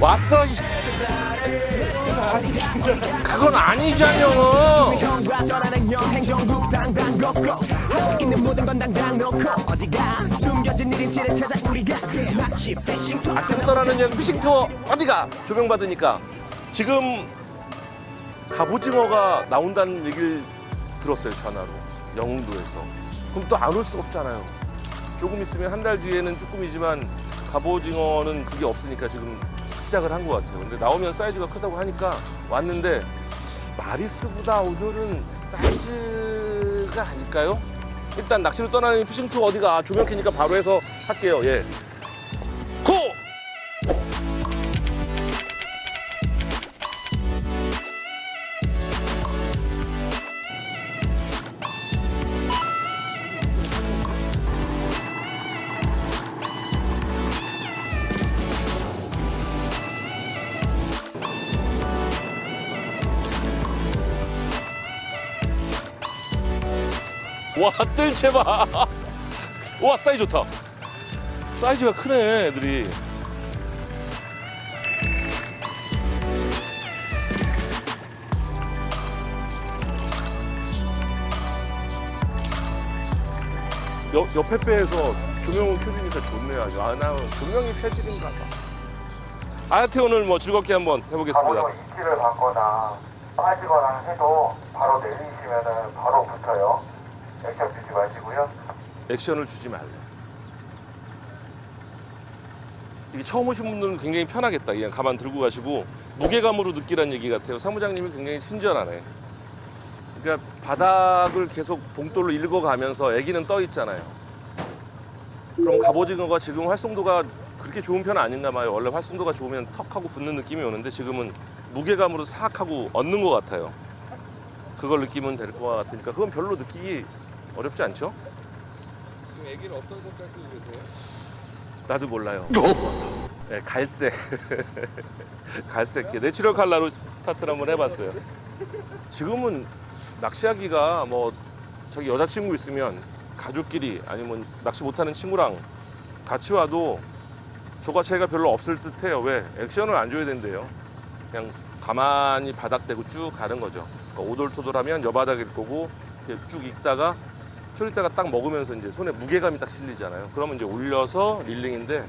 왔어. 이 그건 투어 아침 떠나는 여행 피싱 투어 어디가? 조명 받으니까. 지금 갑오징어가 나온다는 얘기를 들었어요 전화로. 영흥도에서. 그럼 또 안 올 수가 없잖아요. 조금 있으면 한 달 뒤에는 쭈꾸미지만 갑오징어는 그게 없으니까 지금 시작을 한 것 같아요 근데 나오면 사이즈가 크다고 하니까 왔는데 마리수보다 오늘은 사이즈가 아닐까요? 일단 낚시를 떠나는 피싱 투어 어디가 조명 켜니까 바로 해서 할게요 예. 뜰채 봐. 와 사이즈 좋다. 사이즈가 크네 애들이. 옆, 옆에 배에서 조명을 켜주니까 좋네요 아주. 아, 나 조명이 체질인가 봐. 하여튼 오늘 뭐 즐겁게 한번 해보겠습니다. 바로 이끼를 받거나 빠지거나 해도 바로 내리시면은 바로 붙어요. 액션 주지 마시고요. 액션을 주지 말래. 이게 처음 오신 분들은 굉장히 편하겠다. 그냥 가만 들고 가시고 무게감으로 느끼란 얘기 같아요. 사무장님이 굉장히 친절하네. 그러니까 바닥을 계속 봉돌로 읽어가면서 애기는 떠 있잖아요. 그럼 갑오징어가 지금 활성도가 그렇게 좋은 편은 아닌가 봐요. 원래 활성도가 좋으면 턱 하고 붙는 느낌이 오는데 지금은 무게감으로 싹 하고 얻는 것 같아요. 그걸 느끼면 될 것 같으니까 그건 별로 느끼기 어렵지 않죠? 지금 애기를 어떤 색깔 쓰고 계세요? 나도 몰라요. 네, 갈색. 갈색. 내추럴 컬러로 스타트를 한번 해봤어요. 지금은 낚시하기가 뭐 저기 여자친구 있으면 가족끼리 아니면 낚시 못하는 친구랑 같이 와도 조가체가 별로 없을 듯해요. 왜? 액션을 안 줘야 된대요. 그냥 가만히 바닥 대고 쭉 가는 거죠. 그러니까 오돌토돌하면 여바닥일 거고 쭉 익다가 초리다가 딱 먹으면서 이제 손에 무게감이 딱 실리잖아요. 그러면 이제 올려서 릴링인데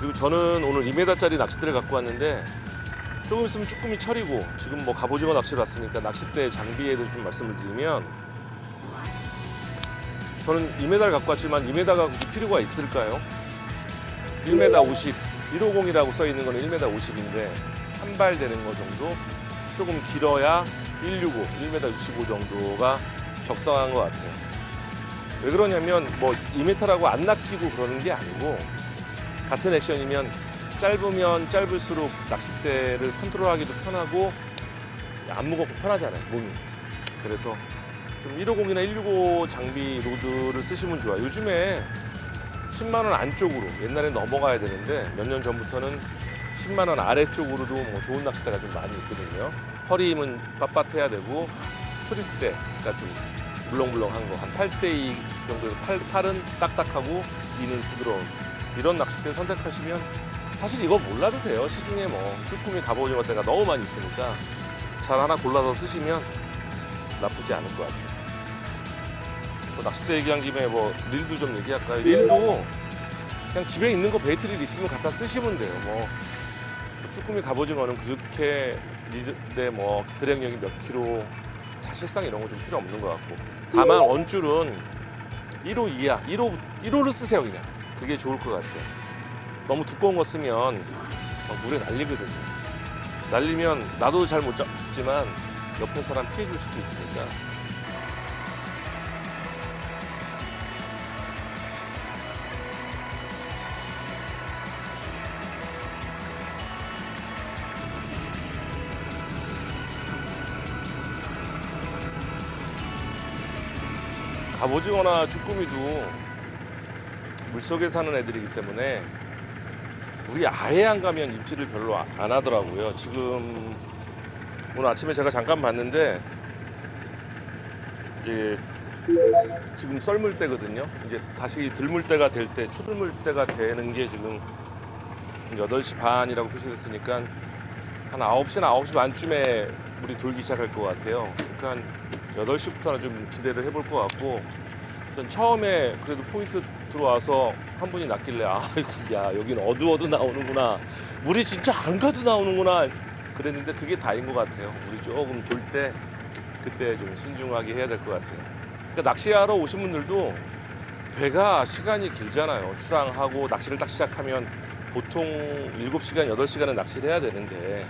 그리고 저는 오늘 2m짜리 낚싯대를 갖고 왔는데 조금 있으면 쭈꾸미 철이고 지금 뭐 갑오징어 낚시를 왔으니까 낚싯대 장비에 대해서 좀 말씀을 드리면 저는 2m 갖고 왔지만 2m가 굳이 필요가 있을까요? 1m 50, 150이라고 써 있는 거는 1m 50인데 한 발 되는 거 정도 조금 길어야 165, 1m 65 정도가 적당한 것 같아요. 왜 그러냐면 뭐 2m라고 안 낚이고 그러는 게 아니고 같은 액션이면 짧으면 짧을수록 낚싯대를 컨트롤하기도 편하고 안 무겁고 편하잖아요 몸이 그래서 좀 150이나 165 장비 로드를 쓰시면 좋아요 요즘에 10만 원 안쪽으로 옛날에 넘어가야 되는데 몇 년 전부터는 10만 원 아래쪽으로도 뭐 좋은 낚싯대가 좀 많이 있거든요 허리 힘은 빳빳해야 되고 초리대가 좀 물렁물렁한 거 한 8대 2 정도에서 팔, 팔은 딱딱하고 이는 부드러운 이런 낚싯대 선택하시면 사실 이거 몰라도 돼요. 시중에 뭐 쭈꾸미 갑오징어 때가 너무 많이 있으니까 잘 하나 골라서 쓰시면 나쁘지 않을 것 같아요. 또 낚싯대 얘기한 김에 뭐 릴도 좀 얘기할까요? 릴도 그냥 집에 있는 거 베이트릴 있으면 갖다 쓰시면 돼요. 뭐 쭈꾸미 갑오징어는 그렇게 릴에 뭐 드랙력이 몇 킬로 사실상 이런 거 좀 필요 없는 것 같고 다만 원줄은 1호 이하 1호 1호로 쓰세요 그냥 그게 좋을 것 같아요. 너무 두꺼운 거 쓰면 막 물에 날리거든요. 날리면 나도 잘 못 잡지만 옆에 사람 피해 줄 수도 있으니까. 갑오징어나 쭈꾸미도 물속에 사는 애들이기 때문에 물이 아예 안 가면 입질을 별로 아- 안 하더라고요. 지금 오늘 아침에 제가 잠깐 봤는데 이제 지금 썰물 때거든요. 이제 다시 들물 때가 될 때, 초들물 때가 되는 게 지금 8시 반이라고 표시됐으니까 한 9시나 9시 반쯤에 물이 돌기 시작할 것 같아요. 그러니까 한 8시부터는 좀 기대를 해볼 것 같고 전 처음에 그래도 포인트 들어와서 한 분이 낚길래 아이고 야 여기는 어두워도 나오는구나 물이 진짜 안 가도 나오는구나 그랬는데 그게 다인 것 같아요. 물이 조금 돌 때 그때 좀 신중하게 해야 될 것 같아요. 그러니까 낚시하러 오신 분들도 배가 시간이 길잖아요. 출항하고 낚시를 딱 시작하면 보통 7시간, 8시간은 낚시를 해야 되는데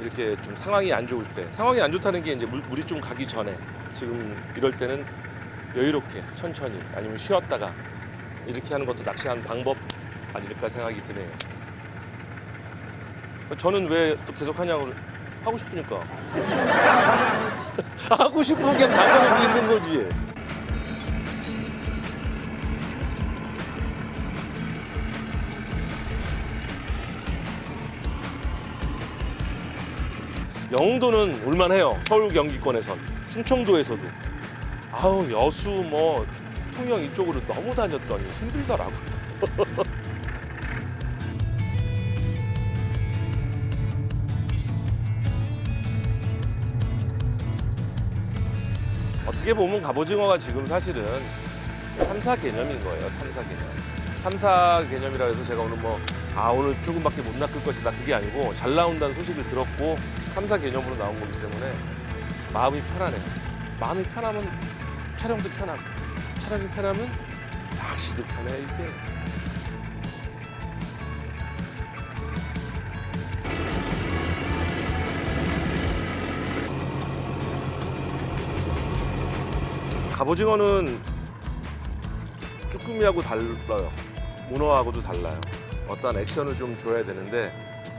이렇게 좀 상황이 안 좋을 때 상황이 안 좋다는 게 이제 물, 물이 좀 가기 전에 지금 이럴 때는 여유롭게 천천히 아니면 쉬었다가 이렇게 하는 것도 낚시하는 방법 아닐까 생각이 드네요. 저는 왜 또 계속 하냐고 하고 싶으니까 하고 싶은 게 당연하고 있는 거지. 영도는 올만해요. 서울 경기권에선 충청도에서도 아우 여수 뭐 통영 이쪽으로 너무 다녔더니 힘들더라고. 어떻게 보면 갑오징어가 지금 사실은 탐사 개념인 거예요. 탐사 개념. 탐사 개념이라 해서 제가 오늘 뭐 아 오늘 조금밖에 못 낚을 것이다 그게 아니고 잘 나온다는 소식을 들었고 탐사 개념으로 나온 거기 때문에 마음이 편하네요. 마음이 편하면 촬영도 편하고 촬영이 편하면 낚시도 편해 이게. 갑오징어는 쭈꾸미하고 달라요. 문어하고도 달라요. 어떤 액션을 좀 줘야 되는데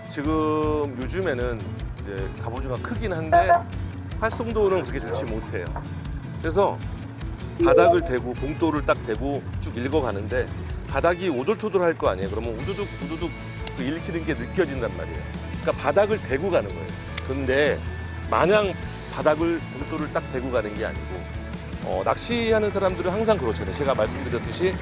지금 요즘에는 이제 갑오징어가 크긴 한데 활성도는 그렇게 좋지 못해요. 그래서 바닥을 대고 봉돌을 딱 대고 쭉 읽어가는데 바닥이 오돌토돌할 거 아니에요. 그러면 우두둑 우두둑 그 읽히는 게 느껴진단 말이에요. 그러니까 바닥을 대고 가는 거예요. 근데 마냥 바닥을 봉돌을 딱 대고 가는 게 아니고 어, 낚시하는 사람들은 항상 그렇잖아요. 제가 말씀드렸듯이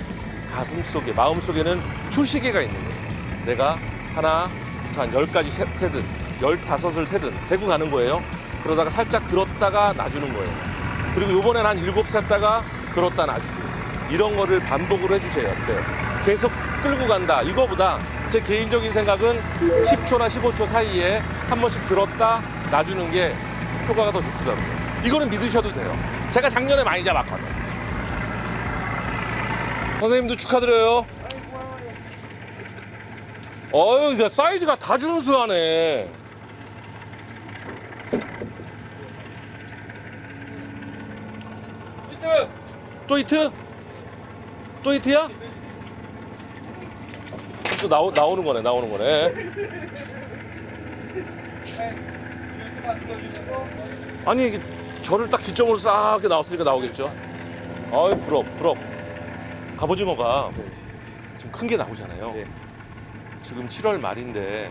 가슴 속에 마음 속에는 초시계가 있는 거예요. 내가 하나부터 한 열까지 세- 세든 열다섯을 세든 대고 가는 거예요. 그러다가 살짝 들었다가 놔주는 거예요. 그리고 요번엔 한 일곱 셌다가 들었다 놔주고 이런 거를 반복을 해주셔야 돼요. 계속 끌고 간다. 이거보다 제 개인적인 생각은 10초나 15초 사이에 한 번씩 들었다 놔주는 게 효과가 더 좋더라고요. 이거는 믿으셔도 돼요. 제가 작년에 많이 잡았거든요. 선생님도 축하드려요. 어유, 사이즈가 다 준수하네. 히트! 또 히트? 또 히트야? 또 나오, 나오는 거네, 나오는 거네. 아니, 이게 저를 딱 기점으로 싹 이렇게 나왔으니까 나오겠죠. 아유, 부럽, 부럽. 갑오징어가 지금 큰 게 나오잖아요. 네. 지금 7월 말인데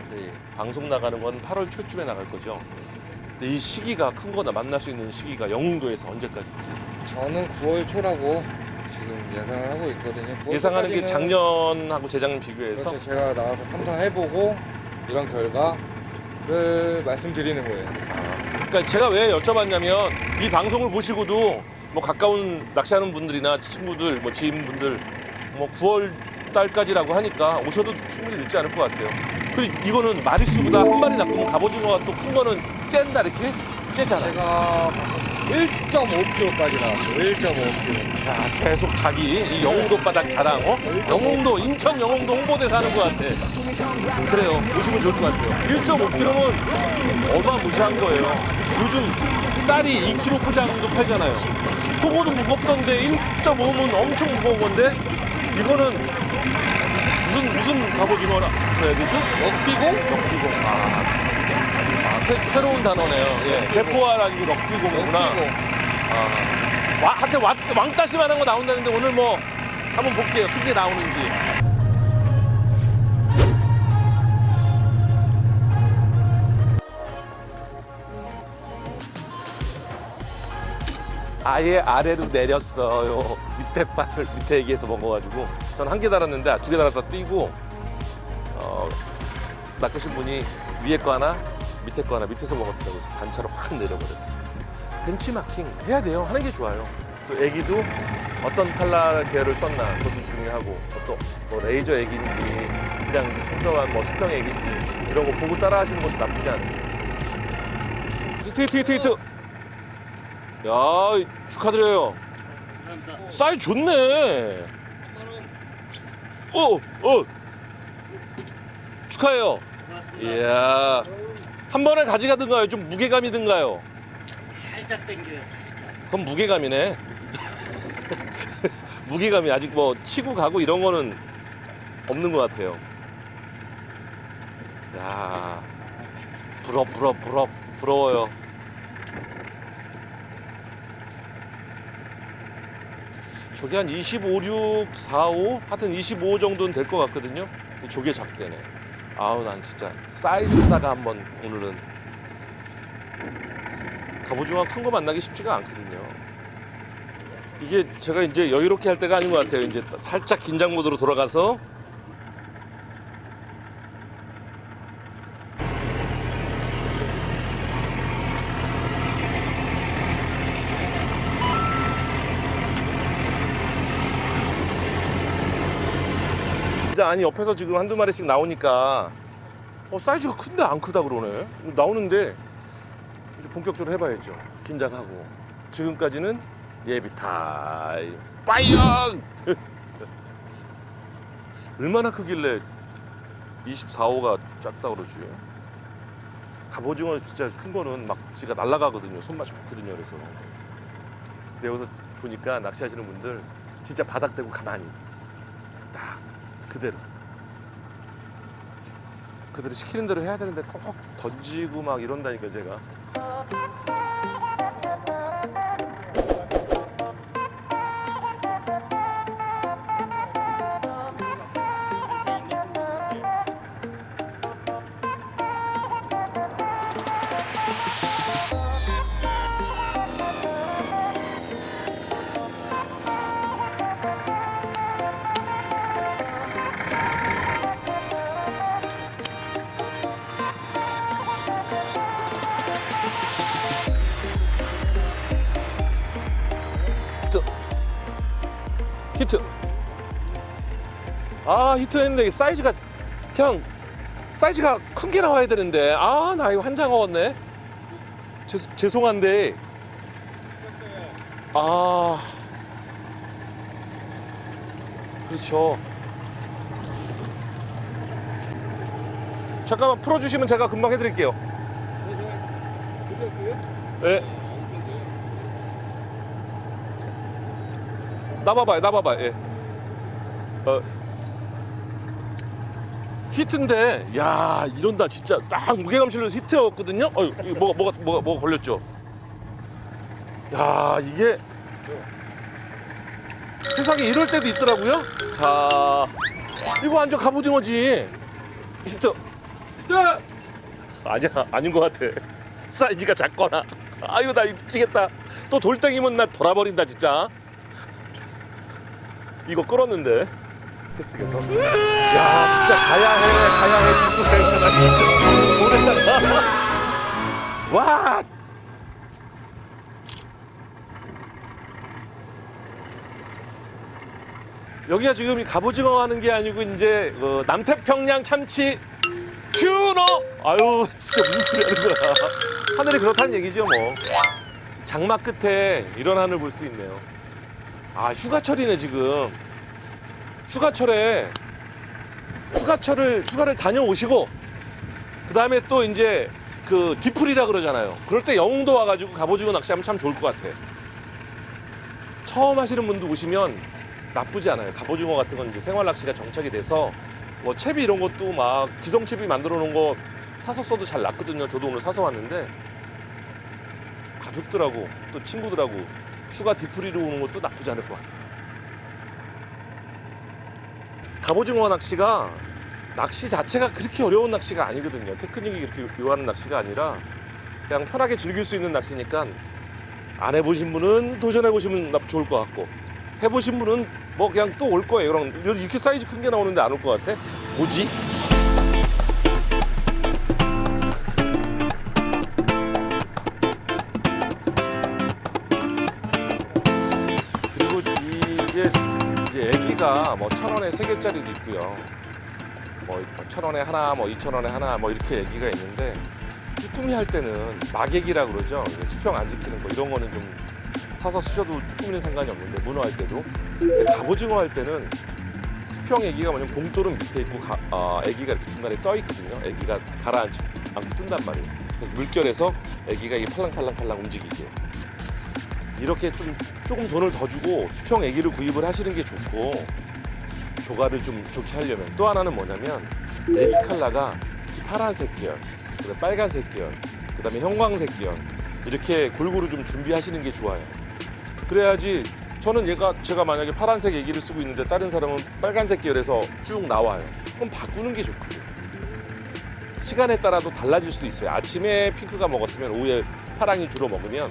방송 나가는 건 8월 초쯤에 나갈 거죠. 근데 이 시기가 큰 거다 만날 수 있는 시기가 영흥도에서 언제까지지? 저는 9월 초라고 지금 예상을 하고 있거든요. 9월 예상하는 게 초까지는 작년하고 재작년 비교해서 그렇죠. 제가 나와서 탐사해보고 이런 결과를 말씀드리는 거예요. 그러니까 제가 왜 여쭤봤냐면 이 방송을 보시고도 뭐 가까운 낚시하는 분들이나 친구들, 뭐 지인분들 뭐 9월 달까지라고 하니까 오셔도 충분히 늦지 않을 것 같아요. 그리고 이거는 마리수보다 한 마리 낚으면 갑오징어가 또 큰 거는 쨘다 이렇게 째잖아요. 제가 1.5kg까지 나왔어요. 1.5kg. 야, 계속 자기 이 영흥도 바닥 자랑, 어? 영흥도, 인천 영흥도 홍보대사 하는 것 같아. 그래요. 오시면 좋을 것 같아요. 1.5kg면 어마무시한 거예요. 요즘 쌀이 2kg 포장도 팔잖아요. 그거도 무겁던데 1.5면 엄청 무거운 건데 이거는 무슨 갑오징어라 그래야 되죠? 럭비공? 럭비공. 아, 아 새, 새로운 단어네요. 예. 대포알 아니고 럭비공이구나. 럭비공. 아, 와, 하여튼 왕, 왕따시만 한 거 나온다는데 오늘 뭐 한번 볼게요. 크게 나오는지. 아예 아래로 내렸어요. 밑에 발을 밑에 얘기해서 먹어가지고 전 한 개 달았는데 두 개 달았다 뛰고 어, 낚으신 분이 위에 거 하나 밑에 거 하나 밑에서 먹었다고 단차로 확 내려버렸어요. 벤치마킹 해야 돼요. 하는 게 좋아요. 또 애기도 어떤 칼날 계열을 썼나 그것도 중요하고 또뭐 레이저 애기인지 그냥 평범한 뭐 수평 애기인지 이런 거 보고 따라 하시는 것도 나쁘지 않아요. 히트 히트. 야 축하드려요. 사이즈 좋네. 오, 오. 축하해요. 이야. 한 번에 가져가든가요? 좀 무게감이든가요? 살짝 당겨요 살짝 그건 무게감이네. 무게감이 아직 뭐 치고 가고 이런 거는 없는 것 같아요. 야, 부럽, 부럽, 부럽, 부러워요. 저게 한 25, 6, 4, 5? 하여튼 25 정도는 될 것 같거든요. 저게 작대네. 아우, 난 진짜 사이즈로다가 한번 오늘은 갑오징어 큰거 만나기 쉽지가 않거든요. 이게 제가 이제 여유롭게 할 때가 아닌 것 같아요. 이제 살짝 긴장 모드로 돌아가서 아니 옆에서 지금 한두 마리씩 나오니까 어 사이즈가 큰데 안 크다 그러네. 나오는데 이제 본격적으로 해봐야죠. 긴장하고. 지금까지는 예비 타임. 빠이영! 얼마나 크길래 24호가 작다 그러지? 갑오징어 진짜 큰 거는 막 지가 날아가거든요. 손맛 좋거든요. 그래서. 근데 여기서 보니까 낚시하시는 분들 진짜 바닥 대고 가만히 딱 그대로 그대로 시키는 대로 해야 되는데 꼭 던지고 막 이런다니까 제가. 아 히트 했는데 이 사이즈가 그냥 사이즈가 큰 게 나와야 되는데. 아 나 이거 한장 얻었네. 죄, 죄송한데. 아. 그렇죠. 잠깐만 풀어주시면 제가 금방 해드릴게요. 네. 나봐봐요, 나봐봐요. 예. 어, 히트인데, 야 이런다 진짜 딱 무게감 실려서 히트였거든요. 어, 뭐가 뭐가 뭐가 뭐가 걸렸죠? 야 이게 세상에 이럴 때도 있더라고요. 자, 이거 완전 갑오징어지. 히트. 히트. 아니야, 아닌 것 같아. 사이즈가 작거나. 아유 나 미치겠다. 또 돌덩이면 나 돌아버린다 진짜. 이거 끌었는데 캐스팅에서. 야 진짜 가야 해 가야 해 죽고 가야 나 진짜. 돌에다가 와! 여기가 지금 이 갑오징어 하는 게 아니고 이제 어, 남태평양 참치 튜너! 아유 진짜 무슨 소리 하는 거야. 하늘이 그렇다는 얘기죠 뭐. 장마 끝에 이런 하늘 볼 수 있네요. 아 휴가철이네 지금 휴가철에 휴가철을 휴가를 다녀오시고 그 다음에 또 이제 그 뒤풀이라 그러잖아요. 그럴 때 영웅도 와가지고 갑오징어 낚시하면 참 좋을 것 같아 처음 하시는 분도 오시면 나쁘지 않아요. 갑오징어 같은 건 이제 생활 낚시가 정착이 돼서 뭐 채비 이런 것도 막 기성 채비 만들어 놓은 거 사서 써도 잘 낚거든요. 저도 오늘 사서 왔는데 가족들하고 또 친구들하고 휴가 뒤풀이로 오는 것도 나쁘지 않을 것 같아요. 갑오징어 낚시가 낚시 자체가 그렇게 어려운 낚시가 아니거든요. 테크닉이 그렇게 요하는 낚시가 아니라 그냥 편하게 즐길 수 있는 낚시니까 안 해보신 분은 도전해보시면 나- 좋을 것 같고 해보신 분은 뭐 그냥 또 올 거예요. 이렇게 사이즈 큰 게 나오는데 안 올 것 같아? 뭐지? 애기가 뭐 천 원에 세 개짜리도 있고요. 뭐 천 원에 하나, 뭐 이천 원에 하나, 뭐 이렇게 애기가 있는데 쭈꾸미 할 때는 막애기라 그러죠. 수평 안 지키는 거 이런 거는 좀 사서 쓰셔도 쭈꾸미는 상관이 없는데 문어 할 때도. 근데 갑오징어 할 때는 수평 애기가 뭐냐면 봉돌은 밑에 있고 가, 아, 애기가 이렇게 중간에 떠 있거든요. 애기가 가라앉고 뜬단 말이에요. 물결에서 애기가 이게 팔랑팔랑팔랑 움직이게. 이렇게 좀 조금 돈을 더 주고 수평 애기를 구입을 하시는 게 좋고 조가를 좀 좋게 하려면 또 하나는 뭐냐면 애기 칼라가 파란색 계열, 그다음 빨간색 계열, 그다음에 형광색 계열 이렇게 골고루 좀 준비하시는 게 좋아요. 그래야지 저는 얘가 제가 만약에 파란색 애기를 쓰고 있는데 다른 사람은 빨간색 계열에서 쭉 나와요. 그럼 바꾸는 게 좋거든. 시간에 따라도 달라질 수도 있어요. 아침에 핑크가 먹었으면 오후에 파랑이 주로 먹으면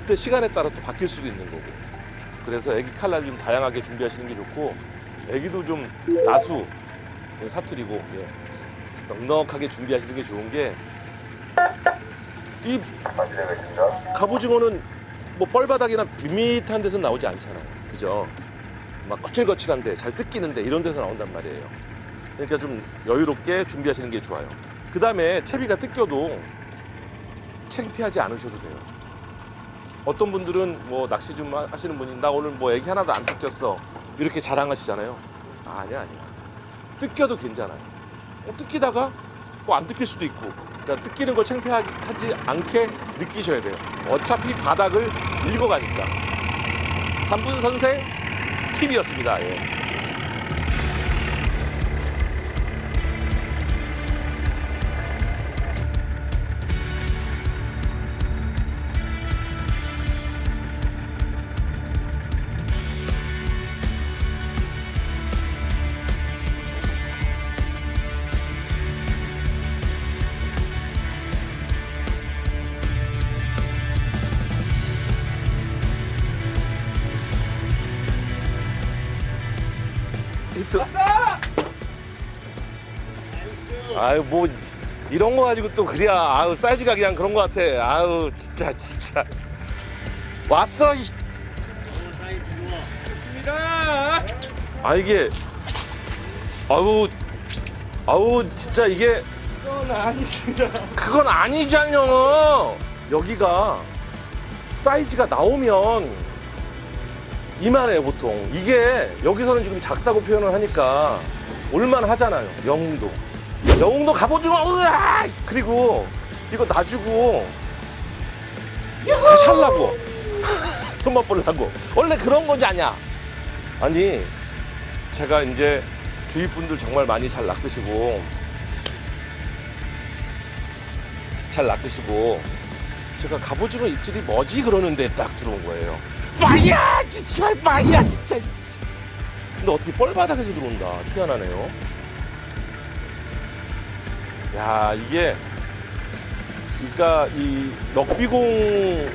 그때 시간에 따라 또 바뀔 수도 있는 거고. 그래서 애기 칼라 좀 다양하게 준비하시는 게 좋고 애기도 좀 나수 사투리고 예. 넉넉하게 준비하시는 게 좋은 게 이. 갑오징어는 뭐 뻘바닥이나 밋밋한 데서 나오지 않잖아요. 그죠? 막 거칠거칠한데 잘 뜯기는데 이런 데서 나온단 말이에요. 그러니까 좀 여유롭게 준비하시는 게 좋아요. 그 다음에 채비가 뜯겨도 창피하지 않으셔도 돼요. 어떤 분들은 뭐 낚시 좀 하- 하시는 분이 나 오늘 뭐 애기 하나도 안 뜯겼어 이렇게 자랑하시잖아요. 아, 아니야 아니야. 뜯겨도 괜찮아요. 어, 뜯기다가 뭐 안 뜯길 수도 있고 그러니까 뜯기는 걸 창피하지 않게 느끼셔야 돼요. 어차피 바닥을 읽어가니까. 삼분 선생 팀이었습니다. 예. 아유 뭐 이런 거 가지고 또 그래야 아유 사이즈가 그냥 그런 거 같아. 아유 진짜 진짜 왔어. 이. 입니다. 아 이게 아우 아우 진짜 이게 이건 아닙니다. 그건 아니잖여. 여기가 사이즈가 나오면 이만해 보통. 이게 여기서는 지금 작다고 표현을 하니까 올만 하잖아요. 영웅도. 영웅도 갑오징어. 으아! 그리고 이거 놔주고 다시 하려고. 손맛 보려고. 원래 그런 거지 아냐. 아니 제가 이제 주위 분들 정말 많이 잘 낚으시고 잘 낚으시고 제가 갑오징어 입질이 뭐지 그러는데 딱 들어온 거예요. 파이야 진짜 파이야 진짜. 근데 어떻게 뻘바닥에서 들어온다 희한하네요. 야 이게 그러니까 이 럭비공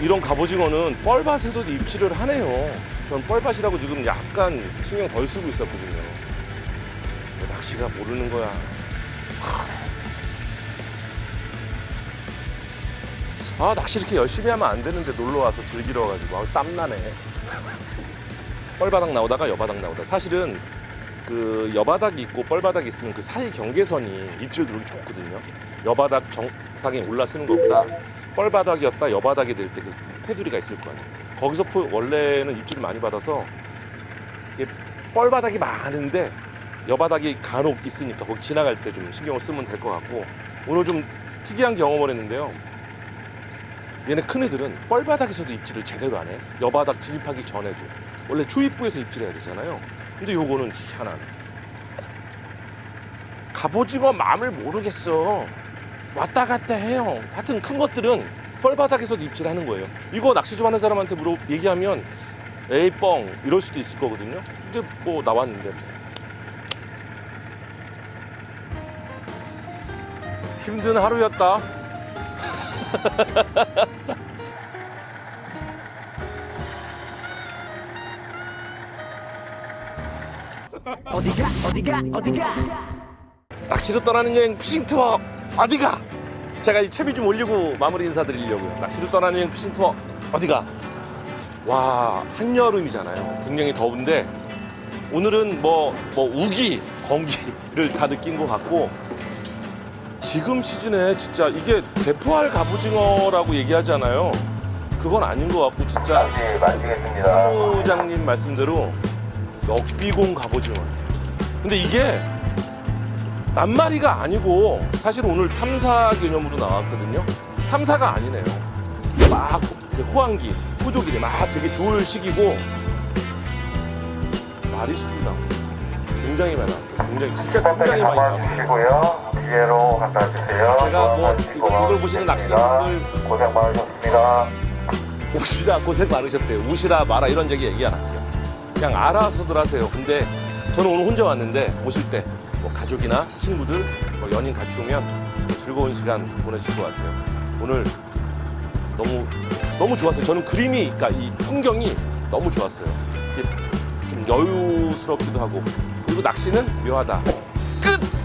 이런 갑오징어는 뻘밭에도 입질을 하네요. 전 뻘밭이라고 지금 약간 신경 덜 쓰고 있었거든요. 낚시가 모르는 거야. 아 낚시 이렇게 열심히 하면 안 되는데 놀러 와서 즐기러 가지고 아, 땀 나네. 뻘바닥 나오다가 여바닥 나오다. 사실은 그 여바닥이 있고 뻘바닥이 있으면 그 사이 경계선이 입질 들어오기 좋거든요. 여바닥 정상에 올라서는 것보다 뻘바닥이었다 여바닥이 될 때 그 테두리가 있을 거 아니에요. 거기서 포- 원래는 입질을 많이 받아서 이게 뻘바닥이 많은데 여바닥이 간혹 있으니까 거기 지나갈 때 좀 신경을 쓰면 될 것 같고 오늘 좀 특이한 경험을 했는데요. 얘네 큰 애들은 뻘바닥에서도 입질을 제대로 안 해. 여바닥 진입하기 전에도. 원래 초입부에서 입질해야 되잖아요. 근데 요거는 희한하네. 갑오징어 마음을 모르겠어. 왔다 갔다 해요. 하여튼 큰 것들은 뻘바닥에서도 입질하는 거예요. 이거 낚시 좀 하는 사람한테 물어 얘기하면 에이 뻥 이럴 수도 있을 거거든요. 근데 뭐 나왔는데 뭐. 힘든 하루였다. 어디가 어디가 어디가 낚시로 떠나는 여행 피싱 투어 어디가? 제가 이 채비 좀 올리고 마무리 인사드리려고요. 낚시로 떠나는 여행 피싱 투어 어디가? 와 한여름이잖아요. 굉장히 더운데 오늘은 뭐, 뭐 우기, 건기를 다 느낀 것 같고 지금 시즌에 진짜 이게 대포알 갑오징어라고 얘기하잖아요. 그건 아닌 것 같고 진짜 마치겠습니다. 사무장님 말씀대로 역비공 갑오징어. 근데 이게 낱마리가 아니고 사실 오늘 탐사 개념으로 나왔거든요. 탐사가 아니네요. 막 호황기, 호조길이 막 되게 좋을 시기고 마리수도 나오고 굉장히 많이 나왔어요. 굉장히 진짜 굉장히 많이 나왔어요. 뒤로 갖다 주세요. 제가 뭐 이거- 이걸 보시는 낚시인분들 고생 많으셨습니다. 오시라 고생 많으셨대요. 오시라 마라 이런 얘기 얘기 안 할게요. 그냥 알아서들 하세요. 근데 저는 오늘 혼자 왔는데 오실 때 뭐 가족이나 친구들, 뭐 연인 같이 오면 또 즐거운 시간 보내실 것 같아요. 오늘 너무 너무 좋았어요. 저는 그림이, 그러니까 이 풍경이 너무 좋았어요. 이게 좀 여유스럽기도 하고 그리고 낚시는 묘하다. 끝.